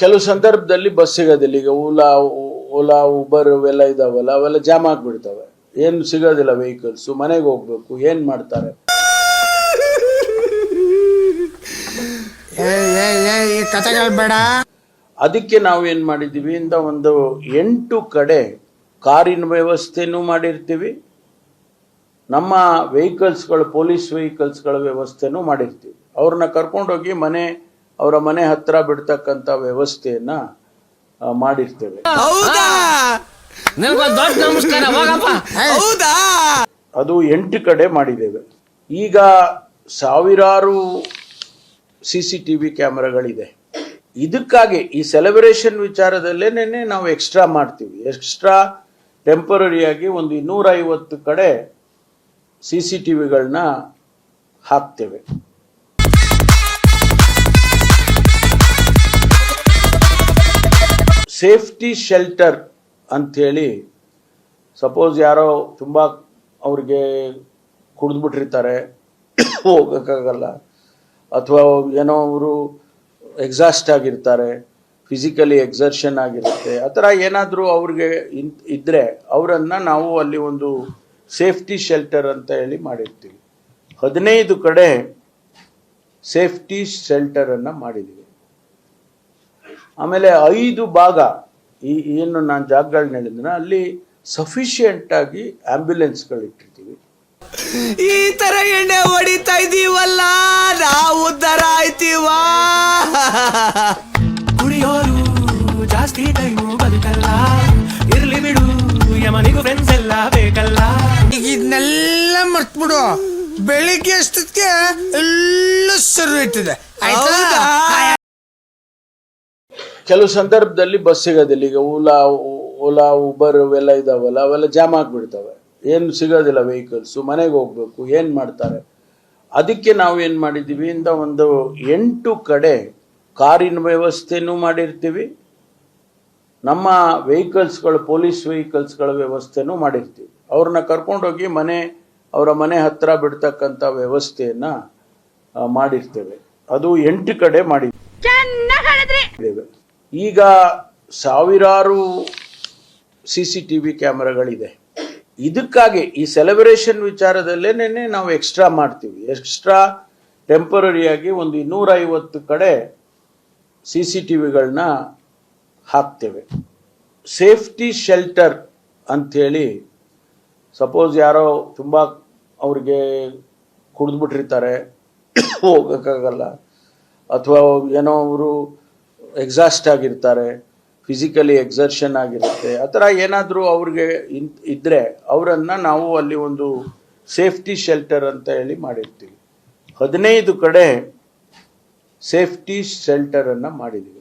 ಕೆಲವು ಸಂದರ್ಭದಲ್ಲಿ ಬಸ್ ಸಿಗೋದಿಲ್ಲ. ಈಗ ಓಲಾ ಓಲಾ ಉಬರ್ ಇವೆಲ್ಲ ಇದಾವಲ್ಲ ಅವೆಲ್ಲ ಜಾಮ್ ಆಗ್ಬಿಡ್ತವೆ. ಏನು ಸಿಗೋದಿಲ್ಲ ವೆಹಿಕಲ್ಸು ಮನೆಗೆ ಹೋಗ್ಬೇಕು. ಏನು ಮಾಡ್ತಾರೆ? ಬೇಡ. ಅದಕ್ಕೆ ನಾವು ಏನು ಮಾಡಿದ್ದೀವಿ? ಇಂದ ಒಂದು ಎಂಟು ಕಡೆ ಕಾರಿನ ವ್ಯವಸ್ಥೆನೂ ಮಾಡಿರ್ತೀವಿ. ನಮ್ಮ ವೆಹಿಕಲ್ಸ್ಗಳು ಪೊಲೀಸ್ ವೆಹಿಕಲ್ಸ್ಗಳ ವ್ಯವಸ್ಥೆನೂ ಮಾಡಿರ್ತೀವಿ. ಅವ್ರನ್ನ ಕರ್ಕೊಂಡೋಗಿ ಮನೆ ಅವರ ಮನೆ ಹತ್ರ ಬಿಡ್ತಕ್ಕಂಥ ವ್ಯವಸ್ಥೆಯನ್ನ ಮಾಡಿರ್ತೇವೆ. ನಿನಗೊಂದು ದೊಡ್ಡ ನಮಸ್ಕಾರ ಹೋಗಪ್ಪ. ಹೌದಾ? ಅದು ಎಂಟು ಕಡೆ ಮಾಡಿದ್ದೇವೆ. ಈಗ ಸಾವಿರಾರು ಸಿ ಸಿ ಟಿ ವಿ ಕ್ಯಾಮ್ರಾಗಳಿದೆ. ಇದಕ್ಕಾಗಿ ಈ ಸೆಲೆಬ್ರೇಷನ್ ವಿಚಾರದಲ್ಲೇನೆ ನಾವು ಎಕ್ಸ್ಟ್ರಾ ಮಾಡ್ತೀವಿ. ಎಕ್ಸ್ಟ್ರಾ ಟೆಂಪರರಿಯಾಗಿ ಒಂದು ಇನ್ನೂರೈವತ್ತು ಕಡೆ ಸಿ ಸಿ ಟಿ ವಿಗಳನ್ನ ಹಾಕ್ತೇವೆ. ಸೇಫ್ಟಿ ಶೆಲ್ಟರ್ ಅಂಥೇಳಿ ಸಪೋಸ್ ಯಾರೋ ತುಂಬ ಅವ್ರಿಗೆ ಕುಡಿದ್ಬಿಟ್ಟಿರ್ತಾರೆ, ಹೋಗೋಕ್ಕಾಗಲ್ಲ. ಅಥವಾ ಏನೋ ಅವರು ಎಕ್ಸಾಸ್ಟ್ ಆಗಿರ್ತಾರೆ ಫಿಸಿಕಲಿ ಎಕ್ಸರ್ಷನ್ ಆಗಿರುತ್ತೆ, ಆ ಥರ ಏನಾದರೂ ಅವ್ರಿಗೆ ಇನ್ ಇದ್ದರೆ ಅವರನ್ನು ನಾವು ಅಲ್ಲಿ ಒಂದು ಸೇಫ್ಟಿ ಶೆಲ್ಟರ್ ಅಂತ ಹೇಳಿ ಮಾಡಿರ್ತೀವಿ. ಹದಿನೈದು ಕಡೆ ಸೇಫ್ಟಿ ಶೆಲ್ಟರನ್ನು ಮಾಡಿದ್ದೀವಿ ಆಮೇಲೆ ಐದು ಭಾಗ ಈ ಏನು ನಾನು ಜಾಗಗಳನ್ನ ಹೇಳಿದ್ರೆ ಅಲ್ಲಿ ಸಫಿಷಿಯೆಂಟ್ ಆಗಿ ಆಂಬ್ಯುಲೆನ್ಸ್ಗಳು ಇಟ್ಟಿರ್ತೀವಿ. ಈ ತರ ಎಣ್ಣೆ ಹೊಡಿತಾ ಇದೀವಲ್ಲ ನಾವು ಉದ್ಧಾರ ಆಯ್ತೀವ? ಕುಡಿಯೋರು ಜಾಸ್ತಿ ಟೈಮು ಬದುಕಲ್ಲ ಇರ್ಲಿ ಬಿಡು ಯಮನಿಗೂ ಫ್ರೆಂಡ್ಸ್ ಎಲ್ಲ ಬೇಕಲ್ಲ. ಈಗ ಇದನ್ನೆಲ್ಲ ಮರ್ತ್ಬಿಡು. ಬೆಳಿಗ್ಗೆ ಅಷ್ಟೊತ್ತಿಗೆ ಎಲ್ಲ ಸರಿ ಇರ್ತದೆ ಆಯ್ತಾ ಕೆಲವು ಸಂದರ್ಭದಲ್ಲಿ ಬಸ್ ಸಿಗೋದಿಲ್ಲ. ಈಗ ಓಲಾ ಓಲಾ ಉಬರ್ ಅವೆಲ್ಲ ಇದಾವಲ್ಲ ಅವೆಲ್ಲ ಜಾಮ್ ಆಗ್ಬಿಡ್ತವೆ. ಏನು ಸಿಗೋದಿಲ್ಲ ವೆಹಿಕಲ್ಸು ಮನೆಗೆ ಹೋಗ್ಬೇಕು ಏನು ಮಾಡ್ತಾರೆ? ಅದಕ್ಕೆ ನಾವು ಏನು ಮಾಡಿದ್ದೀವಿ? ಇಂದ ಒಂದು ಎಂಟು ಕಡೆ ಕಾರಿನ ವ್ಯವಸ್ಥೆನೂ ಮಾಡಿರ್ತೀವಿ. ನಮ್ಮ ವೆಹಿಕಲ್ಸ್ಗಳು ಪೊಲೀಸ್ ವೆಹಿಕಲ್ಸ್ಗಳ ವ್ಯವಸ್ಥೆನೂ ಮಾಡಿರ್ತೀವಿ. ಅವ್ರನ್ನ ಕರ್ಕೊಂಡೋಗಿ ಮನೆ ಅವರ ಮನೆ ಹತ್ತಿರ ಬಿಡ್ತಕ್ಕಂಥ ವ್ಯವಸ್ಥೆಯನ್ನು ಮಾಡಿರ್ತೇವೆ. ಅದು ಎಂಟು ಕಡೆ ಮಾಡಿ ಇದ್ದೇವೆ. ಈಗ ಸಾವಿರಾರು ಸಿ ಸಿ ಟಿ ವಿ ಕ್ಯಾಮ್ರಾಗಳಿದೆ. ಇದಕ್ಕಾಗಿ ಈ ಸೆಲೆಬ್ರೇಷನ್ ವಿಚಾರದಲ್ಲೇನೇ ನಾವು ಎಕ್ಸ್ಟ್ರಾ ಮಾಡ್ತೀವಿ. ಎಕ್ಸ್ಟ್ರಾ ಟೆಂಪರರಿಯಾಗಿ ಒಂದು ಇನ್ನೂರ ಐವತ್ತು ಕಡೆ ಸಿ ಸಿ ಟಿ ವಿಗಳನ್ನ ಹಾಕ್ತೇವೆ. ಸೇಫ್ಟಿ ಶೆಲ್ಟರ್ ಅಂಥೇಳಿ ಸಪೋಸ್ ಯಾರೋ ತುಂಬ ಅವ್ರಿಗೆ ಕುಡಿದ್ಬಿಟ್ಟಿರ್ತಾರೆ, ಹೋಗೋಕ್ಕಾಗಲ್ಲ. ಅಥವಾ ಏನೋ ಅವರು ಎಕ್ಸಾಸ್ಟ್ ಆಗಿರ್ತಾರೆ ಫಿಸಿಕಲಿ ಎಕ್ಸರ್ಷನ್ ಆಗಿರುತ್ತೆ, ಆ ಥರ ಏನಾದರೂ ಅವ್ರಿಗೆ ಇದ್ದರೆ ಅವರನ್ನು ನಾವು ಅಲ್ಲಿ ಒಂದು ಸೇಫ್ಟಿ ಶೆಲ್ಟರ್ ಅಂತ ಹೇಳಿ ಮಾಡಿರ್ತೀವಿ. ಹದಿನೈದು ಕಡೆ ಸೇಫ್ಟಿ ಶೆಲ್ಟರನ್ನು ಮಾಡಿದ್ದೀವಿ